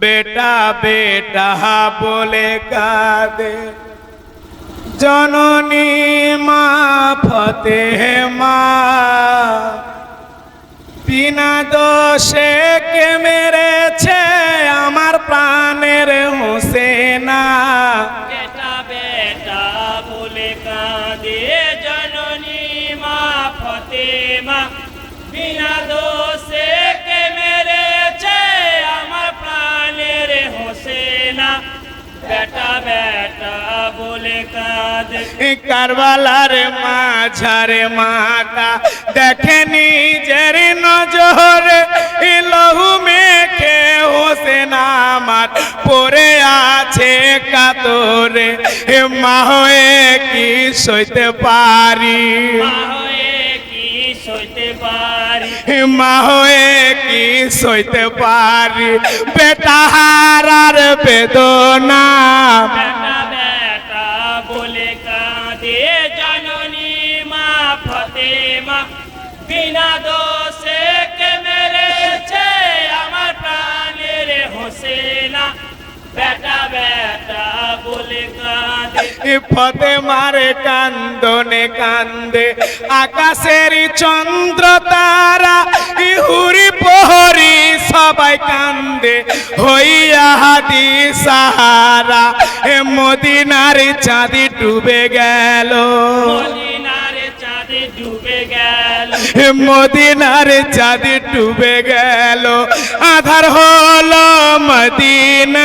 বেটা বেটা বলে কাঁদে। জননী মা ফতে মা। বিনা দোষে কে মেরেছে আমার প্রাণের হোসেনা। বেটা বেটা বলে কাঁদে, জননী মা। ফতেমা বিনা দোষে বেটা বেটা বলে কাঁদে। কারবালার মাঝারে মাতা দেখে নিজের নজর লহু মেখে হোসেন আমার। পড়ে আছে কাতরে এ মা হয়ে কি সইতে পারি? মা হয়ে কি সইতে পারি? মা হয়ে কি সইতে পারি? বেটা হারার বেদনা। বিনা দোষে ফতে মারে কান্দনে কান্দে আকাশের চন্দ্র তারা ইহুরি পোহরি সবাই কান্দে। হইয়া হাদি সাহারা এ মদিনার চাঁদি ডুবে গেল। মদিনার চাঁদি ডুবে গেল। আধার হলো মদিনা।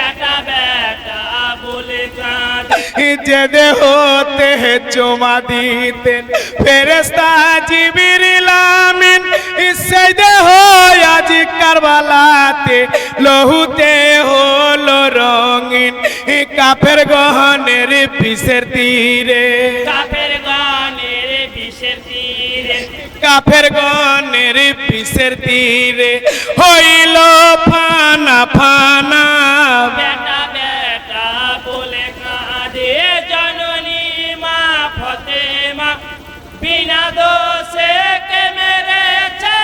বেটা বেটা বলে কাঁদে যেদে হতে চোমা দিতেন ফেরেস্তা জিবিরিলামিন সেই দেহ আজ কারবালাতে লহুতে হলো রঙিন কাফের গহনের পিসের তীরে। কাফের গানের বিষের তীরে। কাফের গনের পিসের তীরে হইল ফানা ফানা। কাঁদে জননী মা ফতেমা। বিনা দোষে কে মেরেছে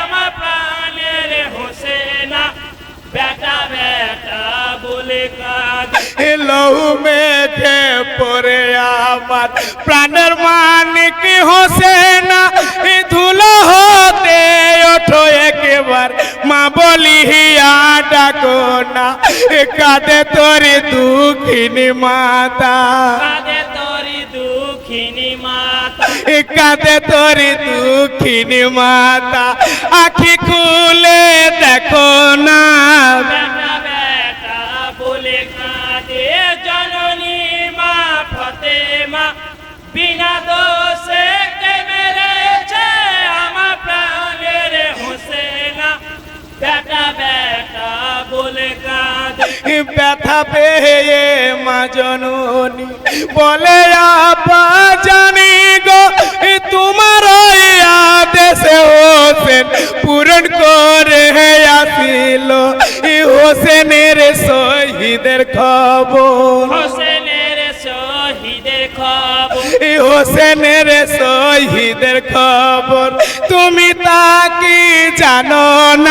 আমার প্রাণের হোসেনা। বেটা বেটা, বলে কাঁদে। লহু মেঘে পরে আমার প্রাণের মানিক হোসেনা। ধুলো হতে ওঠো একেবার, মা বলিয়া ডাকো না কাঁদে তোরে দুঃখিনী মাতা। কাঁদে তোরি দুঃখিনী মাতা। আখি খুলে দেখো না। বিনা ব্যথা পেয়ে মা জননী বলে আপা জানি গো তোমার আদেশে হোসেন পূরণ করে আসিল। হোসেনের শহীদের খবর। হোসেনের শহীদের খবর। হোসেনের শহীদের খবর। তুমি তা কি জানো না?